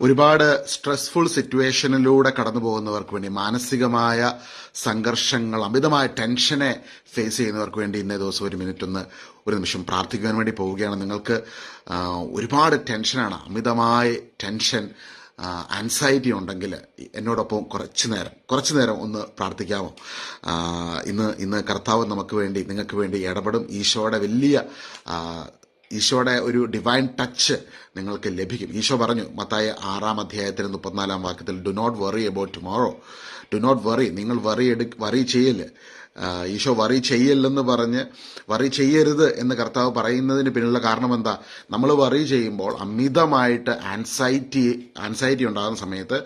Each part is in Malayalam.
ഒരുപാട് സ്ട്രെസ്ഫുൾ സിറ്റുവേഷനിലൂടെ കടന്നു പോകുന്നവർക്ക് വേണ്ടി മാനസികമായ സംഘർഷങ്ങൾ അമിതമായ ടെൻഷനെ ഫേസ് ചെയ്യുന്നവർക്ക് വേണ്ടി ഇന്നേ ദിവസം ഒരു മിനിറ്റ് ഒന്ന് ഒരു നിമിഷം പ്രാർത്ഥിക്കുവാൻ വേണ്ടി പോവുകയാണ്. നിങ്ങൾക്ക് ഒരുപാട് ടെൻഷനാണ് അമിതമായ ടെൻഷൻ ആൻസൈറ്റി ഉണ്ടെങ്കിൽ എന്നോടൊപ്പം കുറച്ച് നേരം കുറച്ച് നേരം ഒന്ന് പ്രാർത്ഥിക്കാമോ? ഇന്ന് ഇന്ന് കർത്താവ് നമുക്ക് വേണ്ടി നിങ്ങൾക്ക് വേണ്ടി ഇടപെടും. ഈശോയുടെ വലിയ ഈശോയുടെ ഒരു ഡിവൈൻ ടച്ച് നിങ്ങൾക്ക് ലഭിക്കും. ഈശോ പറഞ്ഞു മത്തായ ആറാം അധ്യായത്തിന് മുപ്പത്തിനാലാം വാക്യത്തിൽ do not worry about tomorrow do not worry നിങ്ങൾ വറി എടു വറി ചെയ്യൽ ഈശോ വറി ചെയ്യല്ലെന്ന് പറഞ്ഞ് വറി ചെയ്യരുത് എന്ന് കർത്താവ് പറയുന്നതിന് പിന്നിലുള്ള കാരണം എന്താ? നമ്മൾ വറി ചെയ്യുമ്പോൾ അമിതമായിട്ട് ആൻസൈറ്റി ആൻസൈറ്റി ഉണ്ടാകുന്ന സമയത്ത്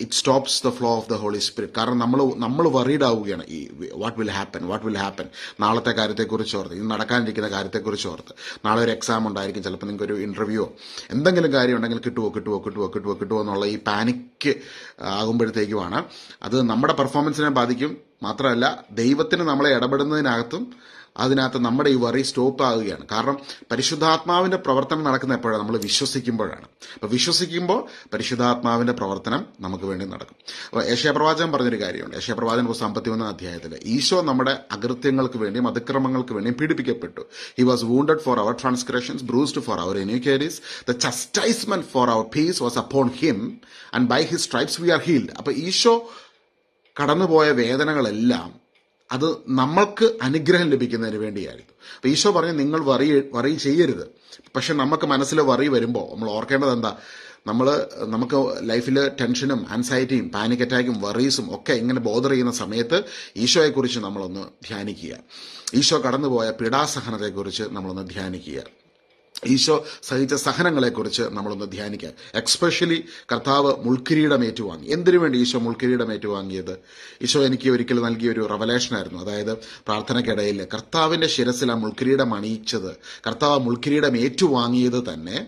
it stops the flow of the Holy Spirit കാരണം നമ്മൾ നമ്മൾ വറീഡ് ആവുകയാണ്. ഈ what will happen what will happen നാളത്തെ കാര്യത്തെക്കുറിച്ച് ഓർത്ത് ഇന്ന് നടക്കാനിരിക്കുന്ന കാര്യത്തെക്കുറിച്ച് ഓർത്ത്. നാളെ ഒരു എക്സാം ഉണ്ടായിരിക്കും ചിലപ്പോൾ നിങ്ങൾക്ക് ഒരു ഇന്റർവ്യൂ എന്തെങ്കിലും കാര്യം ഉണ്ടെങ്കിൽ കിട്ടുമോ കിട്ടുമോ കിട്ടുമോ കിട്ടുമോ കിട്ടുമോ എന്നുള്ള ഈ പാനിക്ക് ആകുമ്പോഴത്തേക്കുമാണ്. അത് നമ്മുടെ പെർഫോമൻസിനെ ബാധിക്കും. മാത്രമല്ല ദൈവത്തിന് നമ്മളെ ഇടപെടുന്നതിനകത്തും അതിനകത്ത് നമ്മുടെ ഈ വറി സ്റ്റോപ്പ് ആകുകയാണ് കാരണം പരിശുദ്ധാത്മാവിന്റെ പ്രവർത്തനം നടക്കുന്ന എപ്പോഴാണ്? നമ്മൾ വിശ്വസിക്കുമ്പോഴാണ്. അപ്പൊ വിശ്വസിക്കുമ്പോൾ പരിശുദ്ധാത്മാവിന്റെ പ്രവർത്തനം നമുക്ക് വേണ്ടി നടക്കും. അപ്പോൾ ഏഷ്യാപ്രവാചകൻ പറഞ്ഞൊരു കാര്യമുണ്ട്. ഏഷ്യാപ്രവാചകൻ പുസ്തകം അമ്പത്തിമൂന്നാം അധ്യായത്തിൽ ഈശോ നമ്മുടെ അകൃത്യങ്ങൾക്ക് വേണ്ടിയും അതിക്രമങ്ങൾക്ക് വേണ്ടിയും പീഡിപ്പിക്കപ്പെട്ടു. He was wounded for our transgressions bruised for our iniquities the chastisement for our peace was upon him and by his stripes we are healed അപ്പൊ ഈശോ കടന്നുപോയ വേദനകളെല്ലാം അത് നമ്മൾക്ക് അനുഗ്രഹം ലഭിക്കുന്നതിന് വേണ്ടിയായിരുന്നു. അപ്പൊ ഈശോ പറഞ്ഞു നിങ്ങൾ വറി വറി ചെയ്യരുത്. പക്ഷെ നമുക്ക് മനസ്സിൽ വറി വരുമ്പോൾ നമ്മൾ ഓർക്കേണ്ടത് എന്താ? നമ്മൾ നമുക്ക് ലൈഫിൽ ടെൻഷനും ആൻസൈറ്റിയും പാനിക് അറ്റാക്കും വറീസും ഒക്കെ ഇങ്ങനെ ബോധർ ചെയ്യുന്ന സമയത്ത് ഈശോയെക്കുറിച്ച് നമ്മളൊന്ന് ധ്യാനിക്കുക. ഈശോ കടന്നുപോയ പീഡാസഹനത്തെക്കുറിച്ച് നമ്മളൊന്ന് ധ്യാനിക്കുക. ഈശോ സഹിച്ച സഹനങ്ങളെക്കുറിച്ച് നമ്മളൊന്ന് ധ്യാനിക്കാം. എക്സ്പെഷ്യലി കർത്താവ് മുൾക്കിരീടം ഏറ്റുവാങ്ങി എന്തിനു വേണ്ടി ഈശോ മുൾക്കിരീടം ഏറ്റുവാങ്ങിയത് ഈശോ എനിക്ക് ഒരിക്കൽ നൽകിയ ഒരു റവലേഷനായിരുന്നു അതായത് പ്രാർത്ഥനയ്ക്കിടയിൽ കർത്താവിന്റെ ശിരസിൽ ആ മുൾക്കിരീടം അണിയിച്ചത് കർത്താവ് മുൾക്കിരീടം ഏറ്റുവാങ്ങിയത് തന്നെ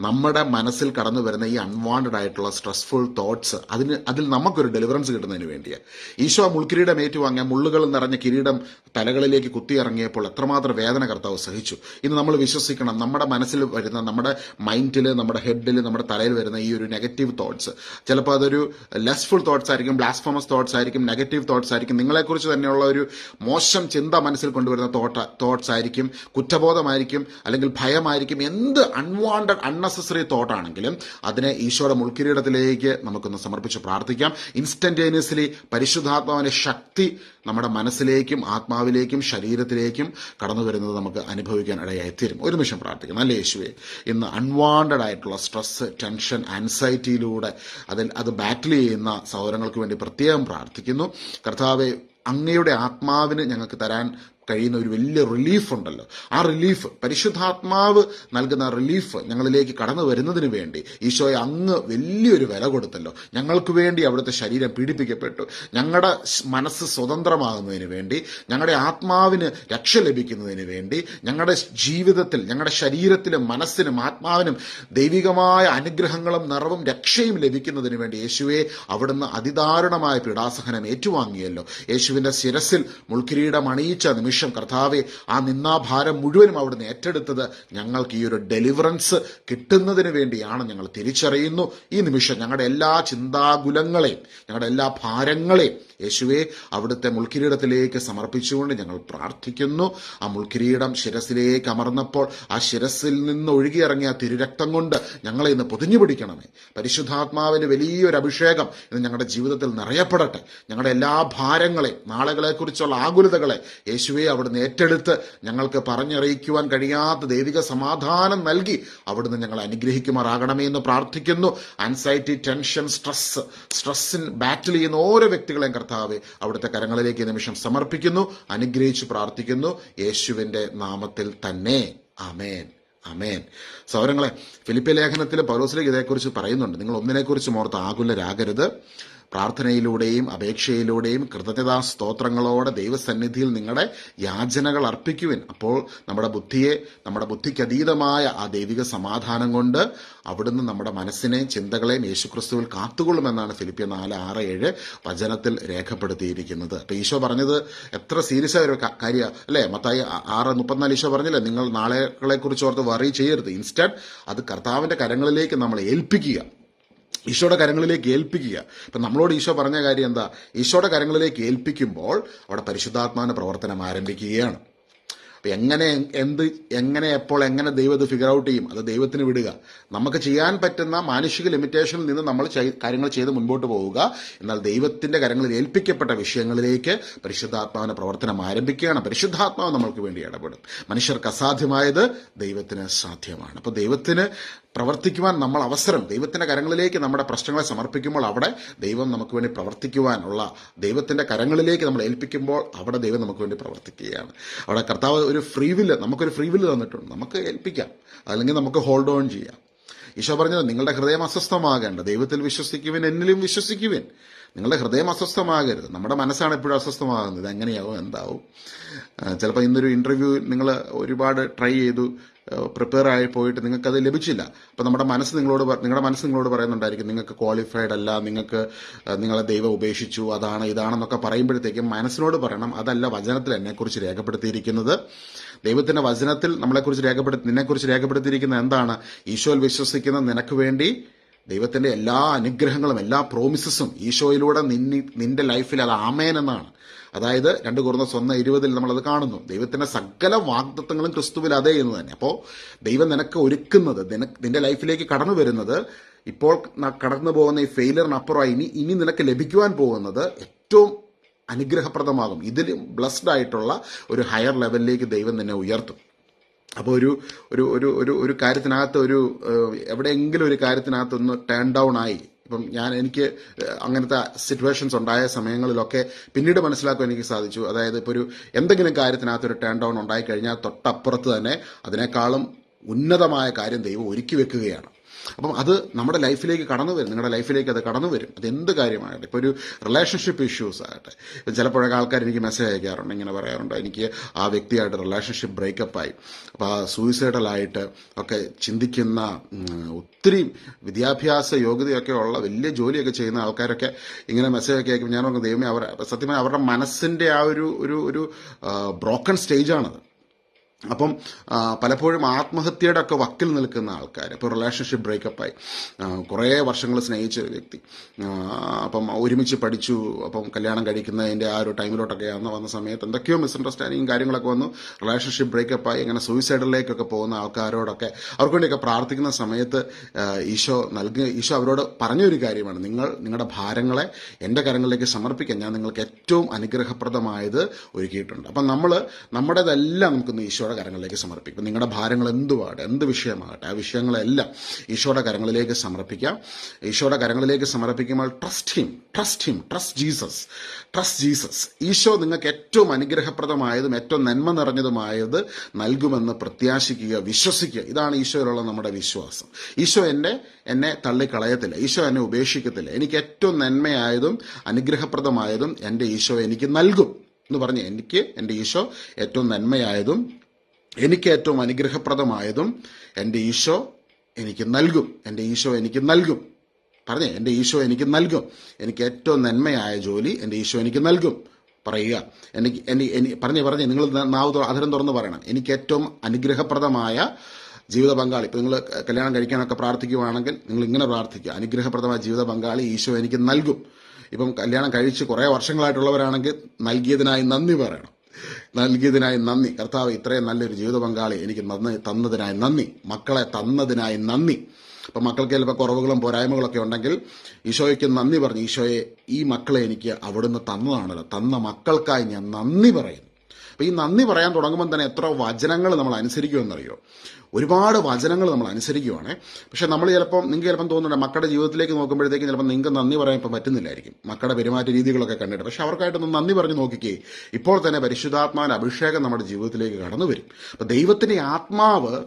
നമ്മുടെ മനസ്സിൽ കടന്നു വരുന്ന ഈ അൺവാണ്ടഡ് ആയിട്ടുള്ള സ്ട്രെസ്ഫുൾ തോട്ട്സ് അതിന് അതിൽ നമുക്കൊരു ഡെലിവറൻസ് കിട്ടുന്നതിന് വേണ്ടിയാണ് ഈശോ മുൾക്കിരീടം ഏറ്റുവാങ്ങിയ മുള്ളുകൾ നിറഞ്ഞ കിരീടം തലകളിലേക്ക് കുത്തിയിറങ്ങിയപ്പോൾ എത്രമാത്രം വേദന കർത്താവ് സഹിച്ചു. ഇന്ന് നമ്മൾ വിശ്വസിക്കണം നമ്മുടെ മനസ്സിൽ വരുന്ന നമ്മുടെ മൈൻഡിൽ നമ്മുടെ ഹെഡിൽ നമ്മുടെ തലയിൽ വരുന്ന ഈ ഒരു നെഗറ്റീവ് തോട്ട്സ് ചിലപ്പോൾ അതൊരു ലെസ്ഫുൾ തോട്ട്സ് ആയിരിക്കും ബ്ലാസ്ഫോമസ് തോട്ട്സ് ആയിരിക്കും നെഗറ്റീവ് തോട്ട്സ് ആയിരിക്കും. നിങ്ങളെക്കുറിച്ച് തന്നെയുള്ള ഒരു മോശം ചിന്ത മനസ്സിൽ കൊണ്ടുവരുന്ന തോട്ട തോട്ട്സ് ആയിരിക്കും കുറ്റബോധമായിരിക്കും അല്ലെങ്കിൽ ഭയമായിരിക്കും എന്ത് അൺവാണ്ടഡ് അൺനെസസറി തോട്ടാണെങ്കിലും അതിനെ ഈശോയുടെ മുൾക്കിരീടത്തിലേക്ക് നമുക്കൊന്ന് സമർപ്പിച്ച് പ്രാർത്ഥിക്കാം. ഇൻസ്റ്റന്റേനിയസ്ലി പരിശുദ്ധാത്മാവിന്റെ ശക്തി നമ്മുടെ മനസ്സിലേക്കും ആത്മാവിലേക്കും ശരീരത്തിലേക്കും കടന്നു വരുന്നത് നമുക്ക് അനുഭവിക്കാൻ ഇടയായി തീരും. ഒരു നിമിഷം പ്രാർത്ഥിക്കാം. നല്ല യേശുവെ ഇന്ന് അൺവാണ്ടഡ് ആയിട്ടുള്ള സ്ട്രെസ് ടെൻഷൻ ആൻസൈറ്റിയിലൂടെ അതിൽ അത് ബാറ്റിൽ ചെയ്യുന്ന സഹോദരങ്ങൾക്ക് വേണ്ടി പ്രത്യേകം പ്രാർത്ഥിക്കുന്നു. കർത്താവെ അങ്ങയുടെ ആത്മാവിന് ഞങ്ങൾക്ക് തരാൻ കഴിയുന്ന ഒരു വലിയ റിലീഫ് ഉണ്ടല്ലോ. ആ റിലീഫ് പരിശുദ്ധാത്മാവ് നൽകുന്ന റിലീഫ് ഞങ്ങളിലേക്ക് കടന്നു വരുന്നതിന് വേണ്ടി ഈശോയെ അങ്ങ് വലിയൊരു വില കൊടുത്തല്ലോ. ഞങ്ങൾക്ക് വേണ്ടി അവിടുത്തെ ശരീരം പീഡിപ്പിക്കപ്പെട്ടു. ഞങ്ങളുടെ മനസ്സ് സ്വതന്ത്രമാകുന്നതിന് വേണ്ടി ഞങ്ങളുടെ ആത്മാവിന് രക്ഷ ലഭിക്കുന്നതിന് വേണ്ടി ഞങ്ങളുടെ ജീവിതത്തിൽ ഞങ്ങളുടെ ശരീരത്തിലും മനസ്സിനും ആത്മാവിനും ദൈവികമായ അനുഗ്രഹങ്ങളും നിറവും രക്ഷയും ലഭിക്കുന്നതിന് വേണ്ടി യേശുവെ അവിടുന്ന് അതിദാരുണമായ പീഡാസഹനം ഏറ്റുവാങ്ങിയല്ലോ. യേശുവിന്റെ ശിരസിൽ മുൾക്കിരീടം അണിയിച്ച നിമിഷം കർത്താവെ ആ നിന്നാഭാരം മുഴുവനും അവിടുന്ന് ഏറ്റെടുത്തത് ഞങ്ങൾക്ക് ഈ ഒരു ഡെലിവറൻസ് കിട്ടുന്നതിന് വേണ്ടിയാണ് ഞങ്ങൾ തിരിച്ചറിയുന്നു. ഈ നിമിഷം ഞങ്ങളുടെ എല്ലാ ചിന്താകുലങ്ങളെയും ഞങ്ങളുടെ എല്ലാ ഭാരങ്ങളെയും യേശുവെ അവിടുത്തെ മുൾക്കിരീടത്തിലേക്ക് സമർപ്പിച്ചുകൊണ്ട് ഞങ്ങൾ പ്രാർത്ഥിക്കുന്നു. ആ മുൾക്കിരീടം ശിരസിലേക്ക് അമർന്നപ്പോൾ ആ ശിരസിൽ നിന്ന് ഒഴുകിയിറങ്ങിയ തിരുരക്തം കൊണ്ട് ഞങ്ങളെ ഇന്ന് പൊതിഞ്ഞു പിടിക്കണമേ പരിശുദ്ധാത്മാവിന് വലിയൊരു അഭിഷേകം ഇന്ന് ഞങ്ങളുടെ ജീവിതത്തിൽ നിറയപ്പെടട്ടെ. ഞങ്ങളുടെ എല്ലാ ഭാരങ്ങളെ നാളുകളെക്കുറിച്ചുള്ള ആകുലതകളെ യേശുവെ അവിടുന്ന് ഏറ്റെടുത്ത് ഞങ്ങൾക്ക് പറഞ്ഞറിയിക്കുവാൻ കഴിയാത്ത ദൈവിക സമാധാനം നൽകി അവിടുന്ന് ഞങ്ങൾ അനുഗ്രഹിക്കുമാറാകണമേ എന്ന് പ്രാർത്ഥിക്കുന്നു. ആൻസൈറ്റി ടെൻഷൻ സ്ട്രെസ് സ്ട്രെസ്സിൻ ബാറ്റിൽ ചെയ്യുന്ന ഓരോ വ്യക്തികളെയും കർത്താവ് അവിടുത്തെ കരങ്ങളിലേക്ക് നിമിഷം സമർപ്പിക്കുന്നു. അനുഗ്രഹിച്ച് പ്രാർത്ഥിക്കുന്നു. യേശുവിന്റെ നാമത്തിൽ തന്നെ. അമേൻ അമേൻ സൗരങ്ങളെ ഫിലിപ്പി ലേഖനത്തിൽ പൗലോസിലേക്ക് ഇതേക്കുറിച്ച് പറയുന്നുണ്ട്. നിങ്ങൾ ഒന്നിനെക്കുറിച്ച് ഓർത്ത് ആകുലരാകരുത്. പ്രാർത്ഥനയിലൂടെയും അപേക്ഷയിലൂടെയും കൃതജ്ഞതാ സ്തോത്രങ്ങളോടെ ദൈവസന്നിധിയിൽ നിങ്ങളുടെ യാചനകൾ അർപ്പിക്കുവിൻ. അപ്പോൾ നമ്മുടെ ബുദ്ധിയെ നമ്മുടെ ബുദ്ധിക്കതീതമായ ആ ദൈവിക സമാധാനം കൊണ്ട് അവിടുന്ന് നമ്മുടെ മനസ്സിനെയും ചിന്തകളെയും യേശുക്രിസ്തുവിൽ കാത്തുകൊള്ളുമെന്നാണ് ഫിലിപ്പിയ നാല് ആറ് ഏഴ് വചനത്തിൽ രേഖപ്പെടുത്തിയിരിക്കുന്നത്. അപ്പൊ ഈശോ പറഞ്ഞത് എത്ര സീരിയസ് ആയ ഒരു കാര്യ അല്ലേ? മത്തായി ആറ് മുപ്പത്തിനാല് ഈശോ പറഞ്ഞില്ലേ? നിങ്ങൾ നാളെകളെ കുറിച്ച് ഓർത്ത് വറി ചെയ്യരുത്. ഇൻസ്റ്റഡ് അത് കർത്താവിന്റെ കരങ്ങളിലേക്ക് നമ്മൾ ഏൽപ്പിക്കുക. ഈശോയുടെ കരങ്ങളിലേക്ക് ഏൽപ്പിക്കുക. ഇപ്പം നമ്മളോട് ഈശോ പറഞ്ഞ കാര്യം എന്താ? ഈശോയുടെ കരങ്ങളിലേക്ക് ഏൽപ്പിക്കുമ്പോൾ അവിടെ പരിശുദ്ധാത്മാവിന്റെ പ്രവർത്തനം ആരംഭിക്കുകയാണ്. അപ്പം എങ്ങനെ എന്ത് എങ്ങനെ എപ്പോൾ എങ്ങനെ ദൈവം ഇത് ഫിഗർ ഔട്ട് ചെയ്യും? അത് ദൈവത്തിന് വിടുക. നമുക്ക് ചെയ്യാൻ പറ്റുന്ന മാനുഷിക ലിമിറ്റേഷനിൽ നിന്ന് നമ്മൾ കാര്യങ്ങൾ ചെയ്ത് മുൻപോട്ട് പോവുക. എന്നാൽ ദൈവത്തിന്റെ കരങ്ങളിൽ ഏൽപ്പിക്കപ്പെട്ട വിഷയങ്ങളിലേക്ക് പരിശുദ്ധാത്മാവിന്റെ പ്രവർത്തനം ആരംഭിക്കുകയാണ്. പരിശുദ്ധാത്മാവ് നമ്മൾക്ക് വേണ്ടി ഇടപെടും. മനുഷ്യർക്ക് അസാധ്യമായത് ദൈവത്തിന് സാധ്യമാണ്. അപ്പോൾ ദൈവത്തിന് പ്രവർത്തിക്കുവാൻ നമ്മൾ അവസരം ദൈവത്തിന്റെ കരങ്ങളിലേക്ക് നമ്മുടെ പ്രശ്നങ്ങളെ സമർപ്പിക്കുമ്പോൾ അവിടെ ദൈവം നമുക്ക് വേണ്ടി പ്രവർത്തിക്കുവാനുള്ള ദൈവത്തിന്റെ കരങ്ങളിലേക്ക് നമ്മൾ ഏൽപ്പിക്കുമ്പോൾ അവിടെ ദൈവം നമുക്ക് വേണ്ടി പ്രവർത്തിക്കുകയാണ്. അവിടെ കർത്താവ് ഒരു ഫ്രീ വില്ല് നമുക്കൊരു ഫ്രീ വില്ല് തന്നിട്ടുണ്ട്. നമുക്ക് ഏൽപ്പിക്കാം. അല്ലെങ്കിൽ നമുക്ക് ഹോൾഡ് ഓൺ ചെയ്യാം. ഈശോ പറഞ്ഞത് നിങ്ങളുടെ ഹൃദയം അസ്വസ്ഥമാകേണ്ട. ദൈവത്തിൽ വിശ്വസിക്കുവിൻ എന്നിലും വിശ്വസിക്കുവിൻ. നിങ്ങളുടെ ഹൃദയം അസ്വസ്ഥമാകരുത്. നമ്മുടെ മനസ്സാണ് എപ്പോഴും അസ്വസ്ഥമാകുന്നത്. എങ്ങനെയാവും എന്താവും? ചിലപ്പോൾ ഇന്നൊരു ഇന്റർവ്യൂ നിങ്ങൾ ഒരുപാട് ട്രൈ ചെയ്തു. പ്രിപ്പയർ ആയി പോയിട്ട് നിങ്ങൾക്ക് അത് ലഭിച്ചില്ല. അപ്പോൾ നമ്മുടെ മനസ്സ് നിങ്ങളോട് നിങ്ങളുടെ മനസ്സ് നിങ്ങളോട് പറയുന്നുണ്ടായിരിക്കും നിങ്ങൾക്ക് ക്വാളിഫൈഡ് അല്ല നിങ്ങൾക്ക് നിങ്ങളെ ദൈവം ഉപേക്ഷിച്ചു അതാണ് ഇതാണെന്നൊക്കെ പറയുമ്പോഴത്തേക്കും മനസ്സിനോട് പറയണം. അതല്ല വചനത്തിൽ എന്നെക്കുറിച്ച് രേഖപ്പെടുത്തിയിരിക്കുന്നത്. ദൈവത്തിന്റെ വചനത്തിൽ നമ്മളെക്കുറിച്ച് രേഖപ്പെടുത്തി നിന്നെക്കുറിച്ച് രേഖപ്പെടുത്തിയിരിക്കുന്ന എന്താണ്? ഈശോയിൽ വിശ്വസിക്കുന്ന നിനക്ക് വേണ്ടി ദൈവത്തിന്റെ എല്ലാ അനുഗ്രഹങ്ങളും എല്ലാ പ്രോമിസസും ഈശോയിലൂടെ നിന്നി നിന്റെ ലൈഫിൽ അത് ആമേൻ എന്നാണ്. അതായത് രണ്ട് കുറഞ്ഞ സ്വന്തം ഇരുപതിൽ നമ്മളത് കാണുന്നു. ദൈവത്തിന്റെ സകല വാഗ്ദത്വങ്ങളും ക്രിസ്തുവിൽ അതേ എന്ന് തന്നെ. അപ്പോൾ ദൈവം നിനക്ക് ഒരുക്കുന്നത് നിന്റെ ലൈഫിലേക്ക് കടന്നു വരുന്നത് ഇപ്പോൾ കടന്നു പോകുന്ന ഈ ഫെയിലറിനപ്പുറമായി ഇനി ഇനി നിനക്ക് ലഭിക്കുവാൻ പോകുന്നത് ഏറ്റവും അനുഗ്രഹപ്രദമാകും. ഇതിലും ബ്ലസ്ഡ് ആയിട്ടുള്ള ഒരു ഹയർ ലെവലിലേക്ക് ദൈവം നിന്നെ ഉയർത്തും. അപ്പോൾ ഒരു ഒരു ഒരു ഒരു കാര്യത്തിനകത്ത് ഒരു എവിടെയെങ്കിലും ഒരു കാര്യത്തിനകത്ത് ഒന്ന് ടേൺ ഡൗൺ ആയി ഇപ്പം ഞാൻ എനിക്ക് അങ്ങനത്തെ സിറ്റുവേഷൻസ് ഉണ്ടായ സമയങ്ങളിലൊക്കെ പിന്നീട് മനസ്സിലാക്കാൻ എനിക്ക് സാധിച്ചു. അതായത് ഇപ്പോൾ ഒരു എന്തെങ്കിലും കാര്യത്തിനകത്ത് ഒരു ടേൺ ഡൗൺ ഉണ്ടായി കഴിഞ്ഞാൽ തൊട്ടപ്പുറത്ത് തന്നെ അതിനേക്കാളും ഉന്നതമായ കാര്യം ദൈവം ഒരുക്കി വെക്കുകയാണ്. അപ്പം അത് നമ്മുടെ ലൈഫിലേക്ക് കടന്നു വരും. നിങ്ങളുടെ ലൈഫിലേക്ക് അത് കടന്നു വരും. അത് എന്ത് കാര്യമാകട്ടെ ഇപ്പോൾ ഒരു റിലേഷൻഷിപ്പ് ഇഷ്യൂസ് ആകട്ടെ. ഇപ്പം ചിലപ്പോഴൊക്കെ ആൾക്കാർ എനിക്ക് മെസ്സേജ് അയക്കാറുണ്ട്. ഇങ്ങനെ പറയാറുണ്ട്. എനിക്ക് ആ വ്യക്തിയായിട്ട് റിലേഷൻഷിപ്പ് ബ്രേക്കപ്പായി അപ്പോൾ ആ സൂയിസൈഡലായിട്ട് ഒക്കെ ചിന്തിക്കുന്ന ഒത്തിരി വിദ്യാഭ്യാസ യോഗ്യതയൊക്കെ ഉള്ള വലിയ ജോലിയൊക്കെ ചെയ്യുന്ന ആൾക്കാരൊക്കെ ഇങ്ങനെ മെസ്സേജ് ഒക്കെ അയക്കുമ്പോൾ ഞാൻ ദൈവമേ അവർ സത്യമായി അവരുടെ മനസ്സിന്റെ ആ ഒരു ഒരു ബ്രോക്കൺ സ്റ്റേജാണത് അപ്പം പലപ്പോഴും ആത്മഹത്യയുടെ ഒക്കെ വക്കിൽ നിൽക്കുന്ന ആൾക്കാർ ഇപ്പോൾ റിലേഷൻഷിപ്പ് ബ്രേക്കപ്പായി കുറേ വർഷങ്ങൾ സ്നേഹിച്ച ഒരു വ്യക്തി. അപ്പം ഒരുമിച്ച് പഠിച്ചു അപ്പം കല്യാണം കഴിക്കുന്നതിന്റെ ആ ഒരു ടൈമിലോട്ടൊക്കെ അന്ന് വന്ന സമയത്ത് എന്തൊക്കെയോ മിസ്അണ്ടർസ്റ്റാൻഡിങ്ങും കാര്യങ്ങളൊക്കെ വന്നു. റിലേഷൻഷിപ്പ് ബ്രേക്കപ്പായി അങ്ങനെ സൂയിസൈഡിലേക്കൊക്കെ പോകുന്ന ആൾക്കാരോടൊക്കെ അവർക്ക് വേണ്ടിയൊക്കെ പ്രാർത്ഥിക്കുന്ന സമയത്ത് ഈശോ നൽകുക ഈശോ അവരോട് പറഞ്ഞൊരു കാര്യമാണ്. നിങ്ങൾ നിങ്ങളുടെ ഭാരങ്ങളെ എന്റെ കരങ്ങളിലേക്ക് സമർപ്പിക്കാൻ ഞാൻ നിങ്ങൾക്ക് ഏറ്റവും അനുഗ്രഹപ്രദമായത് ഒരുക്കിയിട്ടുണ്ട്. അപ്പം നമ്മൾ നമ്മുടേതെല്ലാം നമുക്കൊന്ന് ഈശോയുടെ കരങ്ങളിലേക്ക് സമർപ്പിക്കും. നിങ്ങളുടെ ഭാരങ്ങൾ എന്തുവാട്ടെ എന്ത് വിഷയമാകട്ടെ ആ വിഷയങ്ങളെല്ലാം ഈശോയുടെ കരങ്ങളിലേക്ക് സമർപ്പിക്കാം. ഈശോയുടെ കരങ്ങളിലേക്ക് സമർപ്പിക്കുമ്പോൾ trust him trust him trust Jesus trust Jesus Eesho നിങ്ങൾക്ക് ഏറ്റവും അനുഗ്രഹപ്രദമായതും ഏറ്റവും നന്മ നിറഞ്ഞതുമായത് നൽകുമെന്ന് പ്രത്യാശിക്കുക വിശ്വസിക്കുക. ഇതാണ് ഈശോയിലുള്ള നമ്മുടെ വിശ്വാസം. ഈശോ എന്നെ എന്നെ തള്ളിക്കളയത്തില്ല ഈശോ എന്നെ ഉപേക്ഷിക്കത്തില്ല. എനിക്ക് ഏറ്റവും നന്മയായതും അനുഗ്രഹപ്രദമായതും എന്റെ ഈശോ എനിക്ക് നൽകും എന്ന് പറഞ്ഞ് എനിക്ക് എന്റെ ഈശോ ഏറ്റവും നന്മയായതും എനിക്ക് ഏറ്റവും അനുഗ്രഹപ്രദമായതും എന്റെ ഈശോ എനിക്ക് നൽകും. എന്റെ ഈശോ എനിക്ക് നൽകും. പറഞ്ഞേ എന്റെ ഈശോ എനിക്ക് നൽകും. എനിക്ക് ഏറ്റവും നന്മയായ ജോലി എന്റെ ഈശോ എനിക്ക് നൽകും. പറയുക എനിക്ക് എനി പറഞ്ഞേ പറഞ്ഞേ നിങ്ങൾ നാവ് അധരം തുറന്ന് പറയണം. എനിക്ക് ഏറ്റവും അനുഗ്രഹപ്രദമായ ജീവിത പങ്കാളി ഇപ്പം നിങ്ങൾ കല്യാണം കഴിക്കാനൊക്കെ പ്രാർത്ഥിക്കുവാണെങ്കിൽ നിങ്ങൾ ഇങ്ങനെ പ്രാർത്ഥിക്കുക. അനുഗ്രഹപ്രദമായ ജീവിത പങ്കാളി ഈശോ എനിക്ക് നൽകും. ഇപ്പം കല്യാണം കഴിച്ച് കുറേ വർഷങ്ങളായിട്ടുള്ളവരാണെങ്കിൽ നൽകിയതിനായി നന്ദി പറയണം. നൽകിയതിനായി നന്ദി. കർത്താവ് ഇത്രയും നല്ലൊരു ജീവിത പങ്കാളി എനിക്ക് തന്നതിനായി നന്ദി. മക്കളെ തന്നതിനായി നന്ദി. അപ്പം മക്കൾക്ക് ചിലപ്പോൾ കുറവുകളും പോരായ്മകളൊക്കെ ഉണ്ടെങ്കിൽ ഈശോയ്ക്ക് നന്ദി പറഞ്ഞു ഈശോയെ ഈ മക്കളെ എനിക്ക് അവിടുന്ന് തന്നതാണല്ലോ. തന്ന മക്കൾക്കായി ഞാൻ നന്ദി പറയുന്നു. അപ്പോൾ ഈ നന്ദി പറയാൻ തുടങ്ങുമ്പോൾ തന്നെ എത്ര വചനങ്ങൾ നമ്മൾ അനുസരിക്കുമെന്നറിയോ? ഒരുപാട് വചനങ്ങൾ നമ്മൾ അനുസരിക്കുവാണ്. പക്ഷെ നമ്മൾ ചിലപ്പം നിങ്ങൾക്ക് ചിലപ്പം തോന്നുന്നുണ്ട് മക്കളുടെ ജീവിതത്തിലേക്ക് നോക്കുമ്പോഴത്തേക്കും ചിലപ്പോൾ നിങ്ങൾക്ക് നന്ദി പറയാൻ ഇപ്പം പറ്റുന്നില്ലായിരിക്കും. മക്കളുടെ പെരുമാറ്റ രീതികളൊക്കെ കണ്ടിട്ട്. പക്ഷെ അവർക്കായിട്ടൊന്ന് നന്ദി പറഞ്ഞ് നോക്കിക്കേ. ഇപ്പോൾ തന്നെ പരിശുദ്ധാത്മാവിന്റെ അഭിഷേകം നമ്മുടെ ജീവിതത്തിലേക്ക് കടന്നു വരും. അപ്പം ദൈവത്തിന്റെ ആത്മാവ്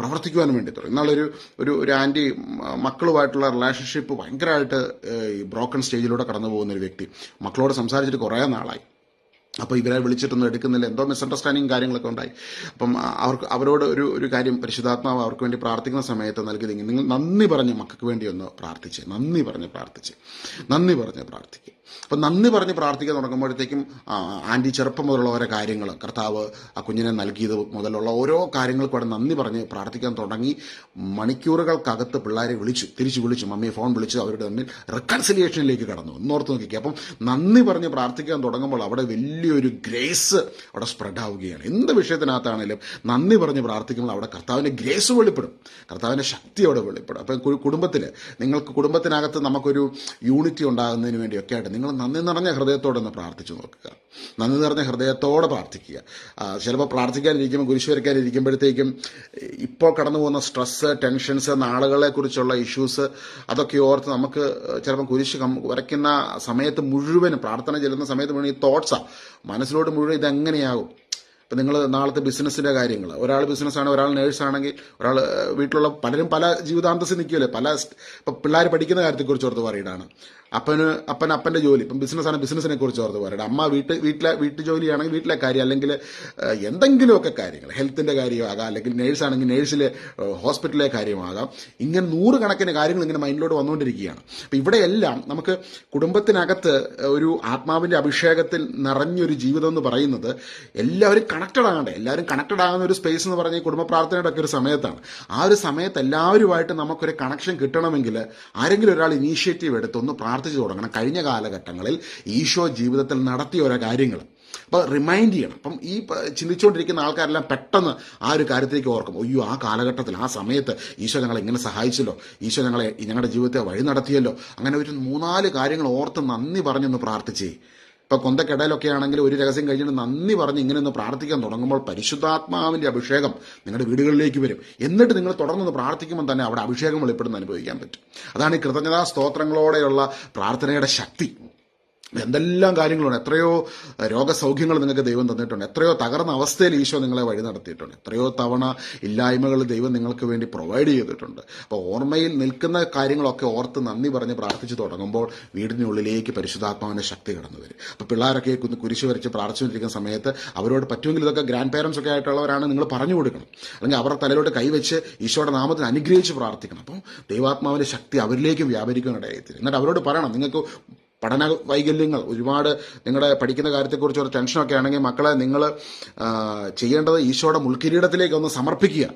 പ്രവർത്തിക്കുവാൻ വേണ്ടി തുടങ്ങി. എന്നാളൊരു ഒരു ഒരു ആന്റി മക്കളുമായിട്ടുള്ള റിലേഷൻഷിപ്പ് ഭയങ്കരമായിട്ട് ഈ ബ്രോക്കൺ സ്റ്റേജിലൂടെ കടന്നു പോകുന്ന ഒരു വ്യക്തി. മക്കളോട് സംസാരിച്ചിട്ട് കുറേ നാളായി. അപ്പോൾ ഇവരെ വിളിച്ചിട്ടൊന്നും എടുക്കുന്നില്ല. എന്തോ മിസ്അണ്ടർസ്റ്റാൻഡിങ് കാര്യങ്ങളൊക്കെ ഉണ്ടായി. അപ്പം അവർക്ക് അവരോട് ഒരു ഒരു കാര്യം പരിശുദ്ധാത്മാവ് അവർക്ക് വേണ്ടി പ്രാർത്ഥിക്കുന്ന സമയത്ത് നൽകിയതെങ്കിൽ നിങ്ങൾ നന്ദി പറഞ്ഞ് മക്കൾക്ക് വേണ്ടി ഒന്ന് പ്രാർത്ഥിച്ച്. നന്ദി പറഞ്ഞ് പ്രാർത്ഥിച്ച്. നന്ദി പറഞ്ഞ് പ്രാർത്ഥിക്കുക അപ്പം നന്ദി പറഞ്ഞ് പ്രാർത്ഥിക്കാൻ തുടങ്ങുമ്പോഴത്തേക്കും ആന്റി ചെറുപ്പം മുതലുള്ള ഓരോ കാര്യങ്ങൾ കർത്താവ് ആ കുഞ്ഞിനെ നൽകിയത് മുതലുള്ള ഓരോ കാര്യങ്ങൾക്കും നന്ദി പറഞ്ഞ് പ്രാർത്ഥിക്കാൻ തുടങ്ങി. മണിക്കൂറുകൾക്കകത്ത് പിള്ളേരെ വിളിച്ചു തിരിച്ചു വിളിച്ചു മമ്മിയെ ഫോൺ വിളിച്ചു അവരുടെ തമ്മിൽ റെക്കൺസിലിയേഷനിലേക്ക് കടന്നു. ഒന്നോർത്ത് നോക്കിക്കുക അപ്പം നന്ദി പറഞ്ഞ് പ്രാർത്ഥിക്കാൻ തുടങ്ങുമ്പോൾ അവിടെ വലിയൊരു ഗ്രേസ് അവിടെ സ്പ്രെഡ് ആവുകയാണ് എന്ത് വിഷയത്തിനകത്താണെങ്കിലും നന്ദി പറഞ്ഞ് പ്രാർത്ഥിക്കുമ്പോൾ അവിടെ കർത്താവിന്റെ ഗ്രേസ് വെളിപ്പെടും. കർത്താവിന്റെ ശക്തി അവിടെ വെളിപ്പെടും. അപ്പം കുടുംബത്തിൽ നിങ്ങൾക്ക് കുടുംബത്തിനകത്ത് നമുക്കൊരു യൂണിറ്റി ഉണ്ടാകുന്നതിന് വേണ്ടിയൊക്കെ ആയിട്ട് നിങ്ങൾ നന്ദി നിറഞ്ഞ ഹൃദയത്തോടെ ഒന്ന് പ്രാർത്ഥിച്ചു നോക്കുക. നന്ദി നിറഞ്ഞ ഹൃദയത്തോടെ പ്രാർത്ഥിക്കുക. ചിലപ്പോൾ പ്രാർത്ഥിക്കാനിരിക്കുമ്പോൾ കുരിശുവരയ്ക്കാനിരിക്കുമ്പോഴത്തേക്കും ഇപ്പോൾ കടന്നു പോകുന്ന സ്ട്രെസ്സ് ടെൻഷൻസ് നാളുകളെ കുറിച്ചുള്ള ഇഷ്യൂസ് അതൊക്കെ ഓർത്ത് നമുക്ക് ചിലപ്പോൾ കുരിശ് വരയ്ക്കുന്ന സമയത്ത് മുഴുവനും പ്രാർത്ഥന ചെല്ലുന്ന സമയത്ത് മുഴുവൻ ഈ തോട്ട്സാണ് മനസ്സിലോട്ട് മുഴുവൻ ഇതെങ്ങനെയാകും? ഇപ്പം നിങ്ങൾ നാളത്തെ ബിസിനസ്സിന്റെ കാര്യങ്ങൾ ഒരാൾ ബിസിനസ്സാണ് ഒരാൾ നേഴ്സാണെങ്കിൽ ഒരാൾ വീട്ടിലുള്ള പലരും പല ജീവിതാന്തസ്സിൽ നിൽക്കുമല്ലേ പല ഇപ്പം പിള്ളേർ പഠിക്കുന്ന കാര്യത്തെക്കുറിച്ച് ഓർത്ത് പറയിടാണ് അപ്പന് അപ്പൻ അപ്പന്റെ ജോലി. ഇപ്പം ബിസിനസ്സാണ് ബിസിനസ്സിനെ കുറിച്ച് ഓർത്ത് പറയുന്നത് അമ്മ വീട്ട് വീട്ടിലെ വീട്ടു ജോലിയാണെങ്കിൽ വീട്ടിലെ കാര്യം അല്ലെങ്കിൽ എന്തെങ്കിലുമൊക്കെ കാര്യങ്ങൾ ഹെൽത്തിന്റെ കാര്യമാകാം അല്ലെങ്കിൽ നേഴ്സാണെങ്കിൽ നേഴ്സിലെ ഹോസ്പിറ്റലിലെ കാര്യമാകാം. ഇങ്ങനെ നൂറുകണക്കിന് കാര്യങ്ങൾ ഇങ്ങനെ മൈൻഡിലോട്ട് വന്നുകൊണ്ടിരിക്കുകയാണ്. അപ്പം ഇവിടെയെല്ലാം നമുക്ക് കുടുംബത്തിനകത്ത് ഒരു ആത്മാവിന്റെ അഭിഷേകത്തിൽ നിറഞ്ഞൊരു ജീവിതം എന്ന് പറയുന്നത് എല്ലാവരും കണക്റ്റഡ് ആകണ്ടേ. എല്ലാവരും കണക്റ്റഡ് ആകുന്ന ഒരു സ്പേസ് എന്ന് പറഞ്ഞാൽ കുടുംബ പ്രാർത്ഥനയുടെ ഒക്കെ ഒരു സമയത്താണ്. ആ ഒരു സമയത്ത് എല്ലാവരുമായിട്ട് നമുക്കൊരു കണക്ഷൻ കിട്ടണമെങ്കിൽ ആരെങ്കിലും ഒരാൾ ഇനീഷ്യേറ്റീവ് എടുത്ത് ഒന്ന് പ്രാർത്ഥിച്ചു തുടങ്ങണം. കഴിഞ്ഞ കാലഘട്ടങ്ങളിൽ ഈശോ ജീവിതത്തിൽ നടത്തിയ ഓരോ കാര്യങ്ങൾ. അപ്പോൾ റിമൈൻഡ് ചെയ്യണം. അപ്പം ഈ ചിന്തിച്ചുകൊണ്ടിരിക്കുന്ന ആൾക്കാരെല്ലാം പെട്ടെന്ന് ആ ഒരു കാര്യത്തിലേക്ക് ഓർക്കും. അയ്യോ ആ കാലഘട്ടത്തിൽ ആ സമയത്ത് ഈശോ ഞങ്ങളെ ഇങ്ങനെ സഹായിച്ചല്ലോ. ഈശോ ഞങ്ങളെ ഞങ്ങളുടെ ജീവിതത്തെ വഴി നടത്തിയല്ലോ അങ്ങനെ ഒരു മൂന്നാൽ കാര്യങ്ങൾ ഓർത്ത് നന്ദി പറഞ്ഞൊന്ന് പ്രാർത്ഥിച്ചേ. ഇപ്പൊ കൊന്തക്കിടയിലൊക്കെ ആണെങ്കിൽ ഒരു രഹസ്യം കഴിഞ്ഞിട്ട് നന്ദി പറഞ്ഞ് ഇങ്ങനെ ഒന്ന് പ്രാർത്ഥിക്കാൻ തുടങ്ങുമ്പോൾ പരിശുദ്ധാത്മാവിന്റെ അഭിഷേകം നിങ്ങളുടെ വീടുകളിലേക്ക് വരും. എന്നിട്ട് നിങ്ങൾ തുടർന്ന് പ്രാർത്ഥിക്കുമ്പോൾ തന്നെ അവിടെ അഭിഷേകം വെളിപ്പെടുന്ന അനുഭവിക്കാൻ പറ്റും. അതാണ് ഈ കൃതജ്ഞതാ സ്തോത്രങ്ങളോടെയുള്ള പ്രാർത്ഥനയുടെ ശക്തി. എന്തെല്ലാം കാര്യങ്ങളുണ്ട്? എത്രയോ രോഗസൗഖ്യങ്ങൾ നിങ്ങൾക്ക് ദൈവം തന്നിട്ടുണ്ട്. എത്രയോ തകർന്ന അവസ്ഥയിൽ ഈശോ നിങ്ങളെ വഴി നടത്തിയിട്ടുണ്ട്. എത്രയോ തവണ ഇല്ലായ്മകൾ ദൈവം നിങ്ങൾക്ക് വേണ്ടി പ്രൊവൈഡ് ചെയ്തിട്ടുണ്ട്. അപ്പോൾ ഓർമ്മയിൽ നിൽക്കുന്ന കാര്യങ്ങളൊക്കെ ഓർത്ത് നന്ദി പറഞ്ഞ് പ്രാർത്ഥിച്ചു തുടങ്ങുമ്പോൾ വീടിനുള്ളിലേക്ക് പരിശുദ്ധാത്മാവിന്റെ ശക്തി കടന്നു വരും. അപ്പോൾ പിള്ളേരൊക്കെ കുരിശ് വരച്ച് പ്രാർത്ഥിച്ചുകൊണ്ടിരിക്കുന്ന സമയത്ത് അവരോട് പറ്റുമെങ്കിൽ ഇതൊക്കെ ഗ്രാൻഡ് പേരൻസ് ഒക്കെ ആയിട്ടുള്ളവരാണ് നിങ്ങൾ പറഞ്ഞു കൊടുക്കണം. അല്ലെങ്കിൽ അവരുടെ തലയിലോട്ട് കൈവച്ച് ഈശോയുടെ നാമത്തിൽ അനുഗ്രഹിച്ച് പ്രാർത്ഥിക്കണം. അപ്പോൾ ദൈവാത്മാവിന്റെ ശക്തി അവരിലേക്കും വ്യാപരിക്കാനിടയായി എന്നിട്ട് അവരോട് പറയണം നിങ്ങൾക്ക് പഠന വൈകല്യങ്ങൾ ഒരുപാട് നിങ്ങളുടെ പഠിക്കുന്ന കാര്യത്തെക്കുറിച്ച് ഒരു ടെൻഷനൊക്കെ ആണെങ്കിൽ മക്കളെ നിങ്ങൾ ചെയ്യേണ്ടത് ഈശോയുടെ മുൾക്കിരീടത്തിലേക്ക് ഒന്ന് സമർപ്പിക്കുക.